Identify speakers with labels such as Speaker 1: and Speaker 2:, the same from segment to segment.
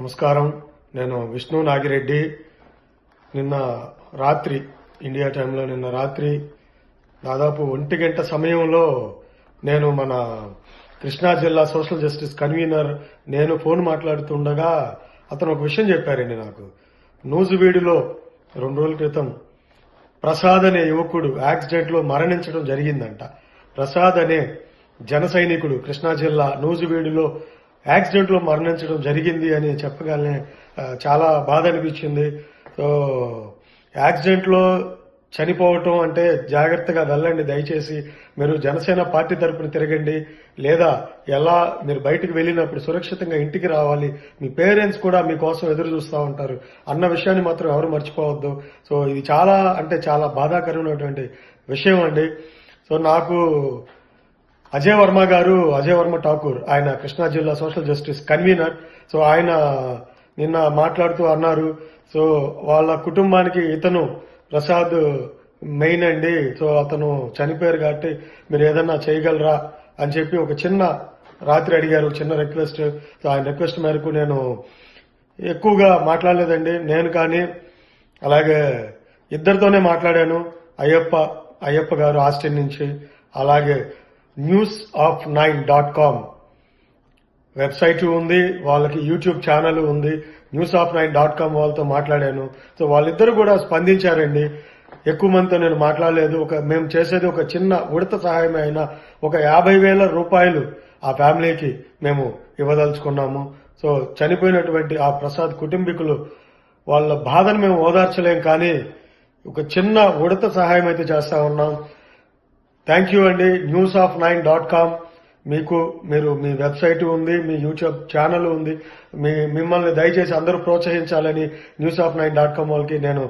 Speaker 1: నమస్కారం. నేను విష్ణు నాగిరెడ్డి. నిన్న రాత్రి ఇండియా టైంలో నిన్న రాత్రి దాదాపు ఒంటి గంట సమయంలో నేను మన కృష్ణా జిల్లా సోషల్ జస్టిస్ కన్వీనర్ నేను ఫోన్ మాట్లాడుతుండగా అతను ఒక విషయం చెప్పారండి నాకు. నూజువీడులో రెండు రోజుల క్రితం ప్రసాద్ అనే యువకుడు యాక్సిడెంట్లో మరణించడం జరిగిందంట. ప్రసాద్ అనే జన సైనికుడు కృష్ణా జిల్లా నూజువీడిలో యాక్సిడెంట్లో మరణించడం జరిగింది అని చెప్పగానే చాలా బాధ అనిపించింది. సో యాక్సిడెంట్లో చనిపోవటం అంటే జాగ్రత్తగా వెళ్ళండి. దయచేసి మీరు జనసేన పార్టీ తరపున తిరగండి. లేదా ఎలా మీరు బయటకు వెళ్ళినప్పుడు సురక్షితంగా ఇంటికి రావాలి. మీ పేరెంట్స్ కూడా మీకోసం ఎదురు చూస్తూ ఉంటారు. అన్న విషయాన్ని మాత్రం ఎవరు మర్చిపోవద్దు. సో ఇది చాలా అంటే చాలా బాధాకరమైనటువంటి విషయం అండి. సో నాకు అజయ్ వర్మ గారు అజయ్ వర్మ ఠాకూర్ ఆయన కృష్ణా జిల్లా సోషల్ జస్టిస్ కన్వీనర్. సో ఆయన నిన్న మాట్లాడుతూ అన్నారు సో వాళ్ళ కుటుంబానికి ఇతను ప్రసాద్ మెయిన్ అండి. సో అతను చనిపోయారు కాబట్టి మీరు ఏదన్నా చేయగలరా అని చెప్పి ఒక చిన్న రాత్రి అడిగారు చిన్న రిక్వెస్ట్. సో ఆయన రిక్వెస్ట్ మేరకు నేను ఎక్కువగా మాట్లాడలేదండి. నేను కానీ అలాగే ఇద్దరితోనే మాట్లాడాను. అయ్యప్ప అయ్యప్ప గారు ఆస్టిన్ నుంచి అలాగే news of nine dot com website ఉంది వాళ్ళకి యూట్యూబ్ ఛానల్ ఉంది. News of nine dot com వాళ్ళతో మాట్లాడాను. సో వాళ్ళిద్దరు కూడా స్పందించారండి. ఎక్కువ మందితో నేను మాట్లాడలేదు. ఒక మేము చేసేది ఒక చిన్న ఉడత సహాయం అయిన ఒక యాభై వేల రూపాయలు ఆ ఫ్యామిలీకి మేము ఇవ్వదలుచుకున్నాము. సో చనిపోయినటువంటి ఆ ప్రసాద్ కుటుంబీకులు వాళ్ళ బాధను మేము ఓదార్చలేం కానీ ఒక చిన్న ఉడత సహాయం అయితే చేస్తా ఉన్నాం. థ్యాంక్ యూ అండి. News of nine dot com మీకు మీరు మీ వెబ్సైట్ ఉంది మీ యూట్యూబ్ ఛానల్ ఉంది. మీ మిమ్మల్ని దయచేసి అందరూ ప్రోత్సహించాలని news of nine dot com వాళ్ళకి నేను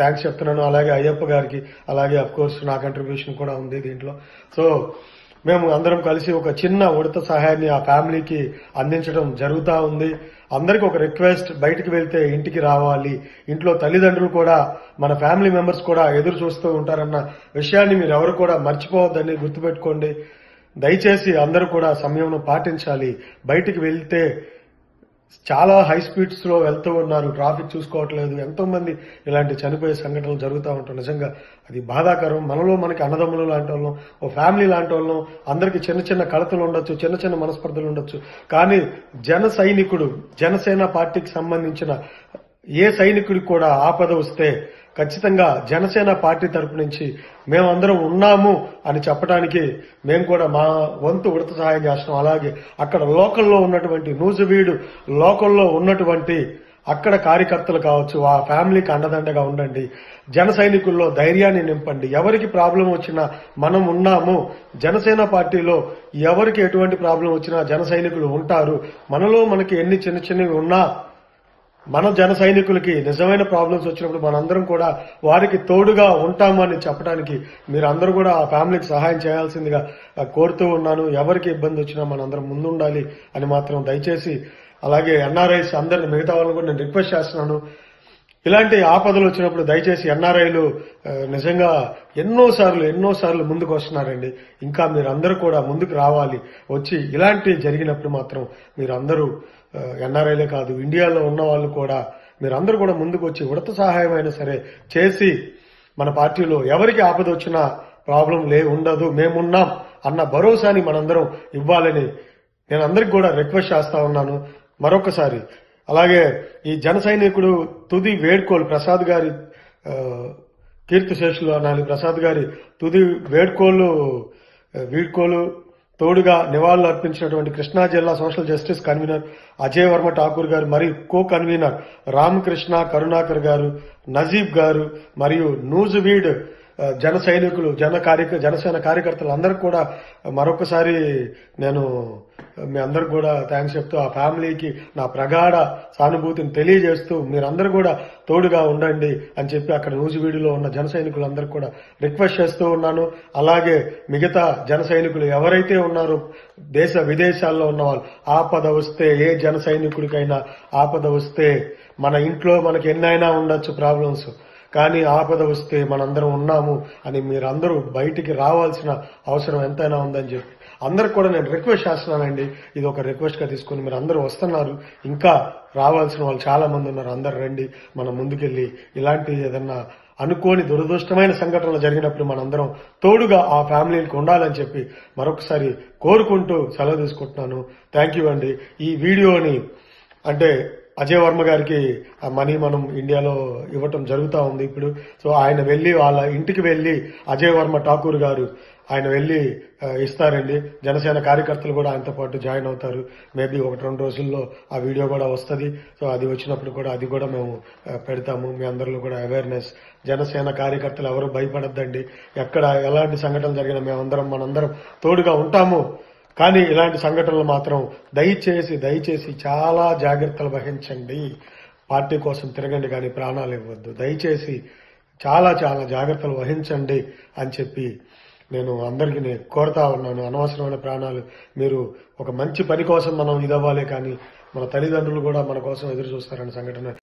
Speaker 1: థ్యాంక్స్ చెప్తున్నాను. అలాగే అయ్యప్ప గారికి అలాగే అఫ్ కోర్స్ నా కంట్రిబ్యూషన్ కూడా ఉంది దీంట్లో. సో మేము అందరం కలిసి ఒక చిన్న ఉడత సహాయాన్ని ఆ ఫ్యామిలీకి అందించడం జరుగుతూ ఉంది. అందరికి ఒక రిక్వెస్ట్ బయటికి వెళ్తే ఇంటికి రావాలి. ఇంట్లో తల్లిదండ్రులు కూడా మన ఫ్యామిలీ మెంబర్స్ కూడా ఎదురు చూస్తూ ఉంటారన్న విషయాన్ని మీరు ఎవరు కూడా మర్చిపోవద్దని గుర్తుపెట్టుకోండి. దయచేసి అందరూ కూడా సమయంను పాటించాలి. బయటికి వెళ్తే చాలా హై స్పీడ్స్లో వెళ్తూ ఉన్నారు. ట్రాఫిక్ చూసుకోవట్లేదు. ఎంతో మంది ఇలాంటి చనిపోయే సంఘటనలు జరుగుతూ ఉంటాయి. నిజంగా అది బాధాకరం. మనలో మనకి అన్నదమ్ములు లాంటి వాళ్ళం ఓ ఫ్యామిలీ లాంటి వాళ్ళం అందరికి చిన్న చిన్న కలతలు ఉండొచ్చు చిన్న చిన్న మనస్పర్ధలు ఉండొచ్చు. కానీ జన సైనికుడు జనసేన పార్టీకి సంబంధించిన ఏ సైనికుడికి కూడా ఆపద వస్తే ఖచ్చితంగా జనసేన పార్టీ తరపు నుంచి మేమందరం ఉన్నాము అని చెప్పడానికి మేము కూడా మా వంతు ఉడత సహాయం చేస్తున్నాం. అలాగే అక్కడ లోకల్లో ఉన్నటువంటి నూజువీడు లోకల్లో ఉన్నటువంటి అక్కడ కార్యకర్తలు కావచ్చు ఆ ఫ్యామిలీకి అండదండగా ఉండండి. జన సైనికుల్లో ధైర్యాన్ని నింపండి. ఎవరికి ప్రాబ్లం వచ్చినా మనం ఉన్నాము. జనసేన పార్టీలో ఎవరికి ఎటువంటి ప్రాబ్లం వచ్చినా జన సైనికులు ఉంటారు. మనలో మనకి ఎన్ని చిన్న చిన్నవి ఉన్నా మన జన సైనికులకి నిజమైన ప్రాబ్లమ్స్ వచ్చినప్పుడు మనందరం కూడా వారికి తోడుగా ఉంటామని చెప్పడానికి మీరు అందరూ కూడా ఆ ఫ్యామిలీకి సహాయం చేయాల్సిందిగా కోరుతూ ఉన్నాను. ఎవరికి ఇబ్బంది వచ్చినా మనందరం ముందుండాలి అని మాత్రం దయచేసి అలాగే ఎన్ఆర్ఐస్ అందరిని మిగతా వాళ్ళని కూడా నేను రిక్వెస్ట్ చేస్తున్నాను. ఇలాంటి ఆపదలు వచ్చినప్పుడు దయచేసి ఎన్ఆర్ఐలు నిజంగా ఎన్నోసార్లు ఎన్నోసార్లు ముందుకు వస్తున్నారండి. ఇంకా మీరు అందరూ కూడా ముందుకు రావాలి. వచ్చి ఇలాంటి జరిగినప్పుడు మాత్రం మీరందరూ ఎన్ఆర్ఐలే కాదు ఇండియాలో ఉన్న వాళ్ళు కూడా మీరందరూ కూడా ముందుకు వచ్చి ఉడత సహాయం అయినా సరే చేసి మన పార్టీలో ఎవరికి ఆపద వచ్చినా ప్రాబ్లం లే ఉండదు మేమున్నాం అన్న భరోసాని మనందరం ఇవ్వాలని నేను అందరికి కూడా రిక్వెస్ట్ చేస్తా ఉన్నాను. మరొకసారి అలాగే ఈ జన సైనికుడు తుది వేడ్కోలు ప్రసాద్ గారి కీర్తి కీర్తిశేషులు అనాలి ప్రసాద్ గారి తుది వేడ్కోలు వీడ్కోలు తోడుగా నివాళులు అర్పించినటువంటి కృష్ణా జిల్లా social justice convener Ajay Varma Thakur garu మరియు కో కన్వీనర్ రామకృష్ణ కరుణాకర్ గారు నజీబ్ గారు మరియు నూజువీడ్ జన సైనికులు జన కార్యక జనసేన కార్యకర్తలు అందరికి కూడా మరొకసారి నేను మీ అందరికి కూడా థ్యాంక్స్ చెప్తూ ఆ ఫ్యామిలీకి నా ప్రగాఢ సానుభూతిని తెలియజేస్తూ మీరందరూ కూడా తోడుగా ఉండండి అని చెప్పి అక్కడ నూజివీడిలో ఉన్న జన సైనికులందరికీ కూడా రిక్వెస్ట్ చేస్తూ ఉన్నాను. అలాగే మిగతా జన సైనికులు ఎవరైతే ఉన్నారో దేశ విదేశాల్లో ఉన్న వాళ్ళు ఆపద వస్తే ఏ జన సైనికుడికైనా ఆపద వస్తే మన ఇంట్లో మనకి ఎన్నైనా ఉండొచ్చు ప్రాబ్లమ్స్ కానీ ఆపద వస్తే మనందరం ఉన్నాము అని మీరందరూ బయటికి రావాల్సిన అవసరం ఎంతైనా ఉందని చెప్పి. అందరికి కూడా నేను రిక్వెస్ట్ చేస్తున్నానండి. ఇది ఒక రిక్వెస్ట్గా తీసుకుని మీరు అందరూ వస్తున్నారు. ఇంకా రావాల్సిన వాళ్ళు చాలా మంది ఉన్నారు. అందరు రండి. మనం ముందుకెళ్ళి ఇలాంటి ఏదన్నా అనుకోని దురదృష్టమైన సంఘటనలు జరిగినప్పుడు మనందరం తోడుగా ఆ ఫ్యామిలీకి ఉండాలని చెప్పి మరొకసారి కోరుకుంటూ సెలవు తీసుకుంటున్నాను. థ్యాంక్ యూ అండి. ఈ వీడియోని అంటే అజయ్ వర్మ గారికి ఆ మనీ మనం ఇండియాలో ఇవ్వటం జరుగుతూ ఉంది ఇప్పుడు. సో ఆయన వెళ్ళి వాళ్ళ ఇంటికి వెళ్ళి అజయ్ వర్మ ఠాకూర్ గారు ఆయన వెళ్ళి ఇస్తారండి. జనసేన కార్యకర్తలు కూడా ఆయనతో పాటు జాయిన్ అవుతారు. మేబీ ఒకటి రెండు రోజుల్లో ఆ వీడియో కూడా వస్తుంది. సో అది వచ్చినప్పుడు కూడా అది కూడా మేము పెడతాము. మీ అందరిలో కూడా అవేర్నెస్ జనసేన కార్యకర్తలు ఎవరు భయపడద్దండి. ఎక్కడ ఎలాంటి సంఘటన జరిగినా మేమందరం మనందరం తోడుగా ఉంటాము. కానీ ఇలాంటి సంఘటనలు మాత్రం దయచేసి దయచేసి చాలా జాగ్రత్తలు వహించండి. పార్టీ కోసం తిరగండి కానీ ప్రాణాలు ఇవ్వద్దు. దయచేసి చాలా చాలా జాగ్రత్తలు వహించండి అని చెప్పి నేను అందరికీ నేను కోరుతా ఉన్నాను. అనవసరమైన ప్రాణాలు. మీరు ఒక మంచి పని కోసం మనం ఇదవ్వాలి కానీ మన తల్లిదండ్రులు కూడా మన కోసం ఎదురు చూస్తారనే సంఘటన